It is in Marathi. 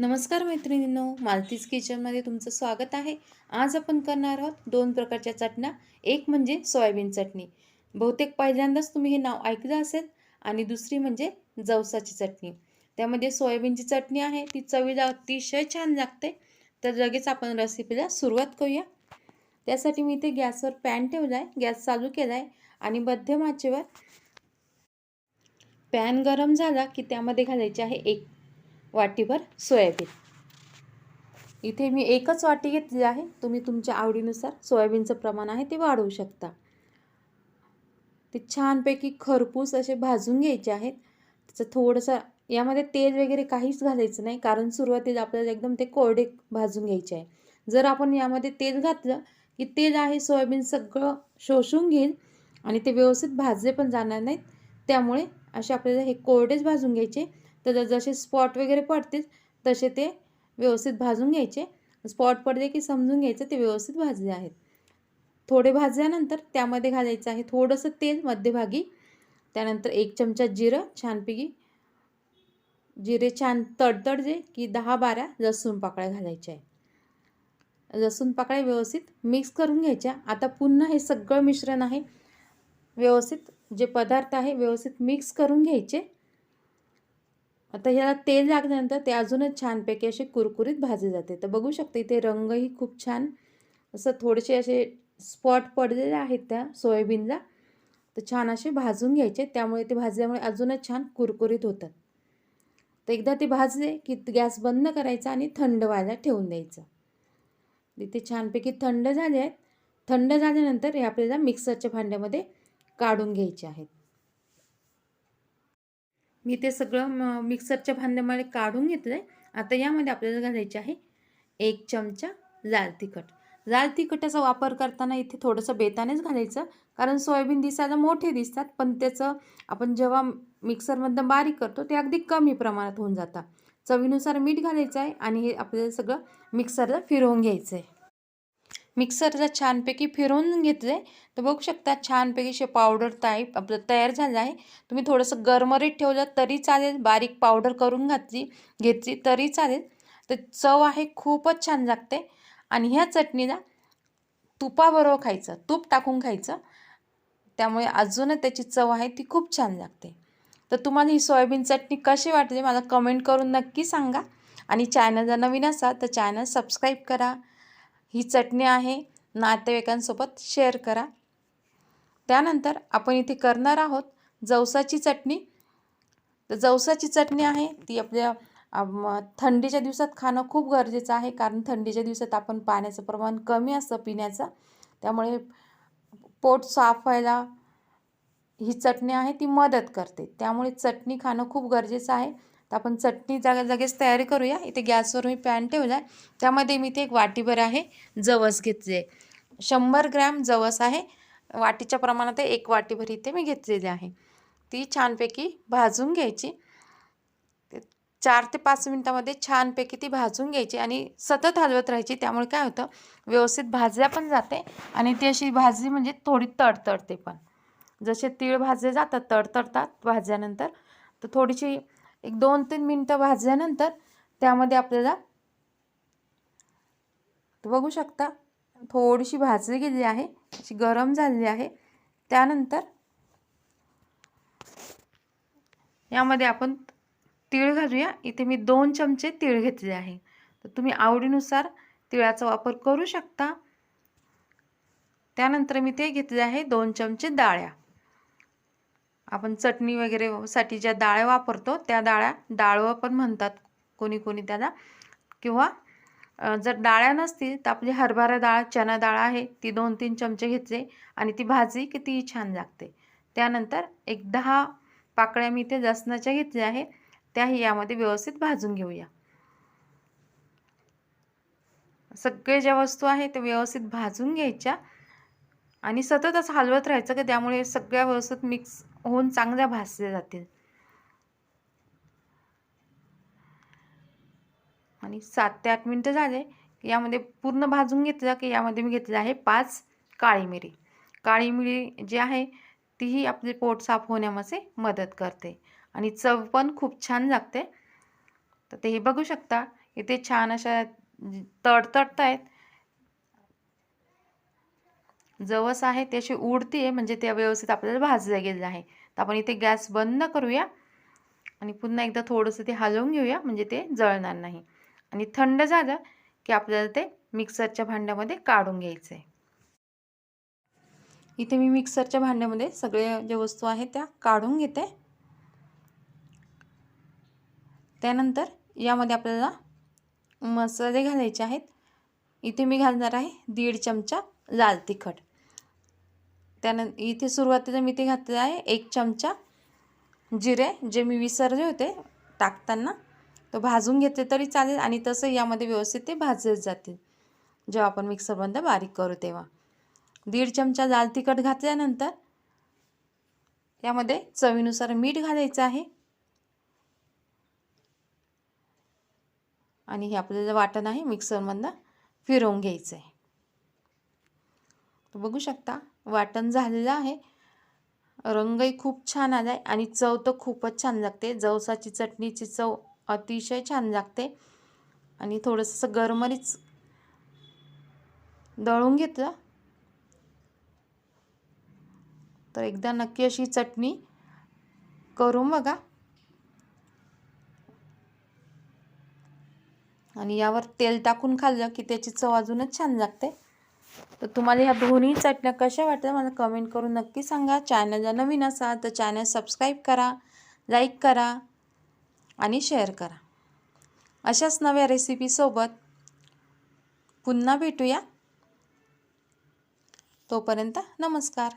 नमस्कार मैत्रिणींनो मालतीज किचनमध्ये तुमचं स्वागत आहे. आज आपण करणार आहोत दोन प्रकारच्या चटण्या. एक म्हणजे सोयाबीन चटणी. बहुतेक पहिल्यांदाच तुम्ही हे नाव ऐकलं असेल आणि दुसरी म्हणजे जवसाची चटणी. त्यामध्ये सोयाबीनची चटणी आहे ती चवीला अतिशय छान लागते. तर लगेच आपण रेसिपीला सुरुवात करूया. त्यासाठी मी इथे गॅसवर पॅन ठेवला आहे गॅस चालू केला आहे आणि मध्यम आचेवर पॅन गरम झाला की त्यामध्ये घालायचे आहे एक वाटीभर सोयाबीन इथे मी एकच वाटी घेतली आहे. तुम्ही तुमच्या आवडीनुसार सोयाबीनचं प्रमाण आहे ते वाढवू शकता. ते छानपैकी खरपूस असे भाजून घ्यायचे आहेत. त्याचं थोडंसं यामध्ये तेल वगैरे काहीच घालायचं नाही कारण सुरुवातीला आपल्याला एकदम ते कोरडे भाजून घ्यायचे आहे. जर आपण यामध्ये तेल घातलं की तेल आहे सोयाबीन सगळं शोषून घेईल आणि ते व्यवस्थित भाजले पण जाणार नाहीत. त्यामुळे असे आपल्याला हे कोरडेच भाजून घ्यायचे. तर जसे स्पॉट वगैरे पडतील तसे ते व्यवस्थित भाजून घ्यायचे. स्पॉट पडले की समजून घ्यायचं ते व्यवस्थित भाजले आहेत. थोडे भाजल्यानंतर त्यामध्ये घालायचं आहे थोडंसं तेल मध्यभागी. त्यानंतर एक चमचा जिरं छानपैकी जिरे छान तडतडले की दहा बारा लसूण पाकळ्या घालायच्या आहे लसूण पाकळ्या व्यवस्थित मिक्स करून घ्यायच्या. आता पुन्हा हे सगळं मिश्रण आहे. व्यवस्थित जे पदार्थ आहे व्यवस्थित मिक्स करून घ्यायचे. आता ह्याला तेल लागल्यानंतर ते अजूनच छानपैकी असे कुरकुरीत भाजले जाते. तर बघू शकते इथे रंगही खूप छान असं थोडेसे असे स्पॉट पडलेले आहेत त्या सोयाबीनला. तर छान असे भाजून घ्यायचे. त्यामुळे ते भाजल्यामुळे अजूनच छान कुरकुरीत होतात. तर एकदा ते भाजले की गॅस बंद करायचा आणि थंड व्हायला ठेवून द्यायचं. इथे छानपैकी थंड झाले आहेत. थंड झाल्यानंतर हे आपल्याला मिक्सरच्या भांड्यामध्ये काढून घ्यायचे आहेत. मी ते सगळं मिक्सरच्या भांड्यामध्ये काढून घेतलं आहे आता यामध्ये आपल्याला घालायचे आहे एक चमचा लाल तिखट. लाल तिखटाचा वापर करताना इथे थोडंसं बेतानेच घालायचं कारण सोयाबीन दिसायला मोठे दिसतात पण त्याचं आपण जेव्हा मिक्सरमधनं बारीक करतो ते अगदी कमी प्रमाणात होऊन जातं. चवीनुसार मीठ घालायचं आहे आणि हे आपल्याला सगळं मिक्सरला फिरवून घ्यायचं आहे. मिक्सरला छानपैकी फिरवून घेतलं आहे तर बघू शकता छानपैकी शे पावडर टाईप आपलं तयार झालं आहे. तुम्ही थोडंसं गरमरीत ठेवलं तरी चालेल. बारीक पावडर करून घातली घेतली तरी चालेल. तर चव आहे खूपच छान लागते. आणि ह्या चटणीला तुपाबरोबर खायचं तूप टाकून खायचं. त्यामुळे अजूनच त्याची चव आहे ती खूप छान लागते. तर तुम्हाला ही सोयाबीन चटणी कशी वाटली मला कमेंट करून नक्की सांगा. आणि चॅनलला नवीन असाल तर चॅनल सबस्क्राईब करा. ही चटणी आहे नातेवाईकांसोबत शेअर करा. त्यानंतर आपण इथे करणार आहोत जवसाची चटणी. तर जवसाची चटणी आहे ती आपल्या थंडीच्या दिवसात खाणं खूप गरजेचं आहे कारण थंडीच्या दिवसात आपण पाण्याचं प्रमाण कमी असतं पिण्याचं. त्यामुळे पोट साफ व्हायला ही चटणी आहे ती मदत करते. त्यामुळे चटणी खाणं खूप गरजेचं आहे. तर आपण चटणी जागा लगेच तयारी करूया. इथे गॅसवर मी पॅन ठेवला आहे. त्यामध्ये मी ते एक वाटीभर आहे जवस घेतले. शंभर ग्रॅम जवस आहे. वाटीच्या प्रमाणात एक वाटीभर इथे मी घेतलेली आहे. ती छानपैकी भाजून घ्यायची. चार ते पाच मिनटामध्ये छानपैकी ती भाजून घ्यायची आणि सतत हलवत राहायची. त्यामुळे काय होतं व्यवस्थित भाजल्या पण जाते आणि ती अशी भाजली म्हणजे थोडी तडतडते पण. जसे तीळ भाजले जातात तडतडतात भाजल्यानंतर तर थोडीशी एक दोन तीन मिनटं भाजल्यानंतर त्यामध्ये आपल्याला बघू शकता थोडीशी भाजली गेली आहे अशी गरम झालेली आहे. त्यानंतर यामध्ये आपण तीळ घालूया. इथे मी दोन चमचे तीळ घेतले आहे. तर तुम्ही आवडीनुसार तिळाचा वापर करू शकता. त्यानंतर मी ते घेतले आहे दोन चमचे डाळ्या. आपण चटणी वगैरे साठी ज्या डाळ्या वापरतो त्या डाळ्या डाळवं पण म्हणतात कोणी कोणी त्याला. किंवा जर डाळ्या नसतील तर आपली हरभरा डाळ चना डाळ आहे ती दोन तीन चमचे घेतले आणि ती भाजी की ती छान लागते. त्यानंतर एक दहा पाकळ्या मी ते लसणाच्या घेतल्या आहे त्याही यामध्ये व्यवस्थित भाजून घेऊया. सगळे ज्या वस्तू आहे ते व्यवस्थित भाजून घ्यायच्या. आणि सतत असं हलवत राहायचं की? त्यामुळे सगळ्या व्यवस्थित मिक्स होऊन चांगल्या भाजल्या जातील. आणि सात ते आठ मिनटं झाले की यामध्ये पूर्ण भाजून घेतलं की यामध्ये मी घेतलं आहे पाच काळी मिरी. काळी मिरी जी आहे तीही आपले पोट साफ होण्यामध्ये मदत करते. आणि चव पण खूप छान लागते. तर ते हे बघू शकता. इथे छान अशा तडतडत आहेत जवस आहे ते अशी उडते म्हणजे ते व्यवस्थित आपल्याला भाजलं गेलेलं आहे. तर आपण इथे गॅस बंद करूया आणि पुन्हा एकदा थोडंसं ते हलवून घेऊया म्हणजे ते जळणार नाही. आणि थंड झालं की आपल्याला ते मिक्सरच्या भांड्यामध्ये काढून घ्यायचं आहे इथे मी मिक्सरच्या भांड्यामध्ये सगळ्या ज्या वस्तू आहेत त्या काढून घेते. त्यानंतर यामध्ये आपल्याला मसाले घालायचे आहेत. इथे मी घालणार आहे दीड चमचा लाल तिखट. त्यानं इथे सुरुवातीला मी ते घातलं आहे एक चमचा जिरे जे मी विसरले होते टाकताना. तो भाजून घेतले तरी चालेल आणि तसं यामध्ये व्यवस्थित ते भाजले जातील. जेव्हा आपण मिक्सरमध्ये बारीक करू तेव्हा. दीड चमचा लाल तिखट घातल्यानंतर यामध्ये चवीनुसार मीठ घालायचं आहे. आणि हे आपल्याला वाटण आहे मिक्सरमधनं फिरवून घ्यायचं आहे बघू शकता. वाटण झालेलं आहे. रंगही खूप छान आला आहे आणि चव तर खूपच छान लागते. जवसाची चटणीची चव अतिशय छान लागते. आणि थोडंसं गरमरीच दळून घेतलं. तर एकदा नक्की अशी चटणी करून बघा. आणि यावर तेल टाकून खाल्लं की त्याची चव अजूनच छान लागते. तर तुम्हाला ह्या दोन्ही चटण्या कशा वाटतात मला कमेंट करून नक्की सांगा. चॅनलला नवीन असाल तर चॅनल सबस्क्राईब करा लाईक करा आणि शेअर करा. अशाच नव्या रेसिपीसोबत पुन्हा भेटूया. तोपर्यंत नमस्कार.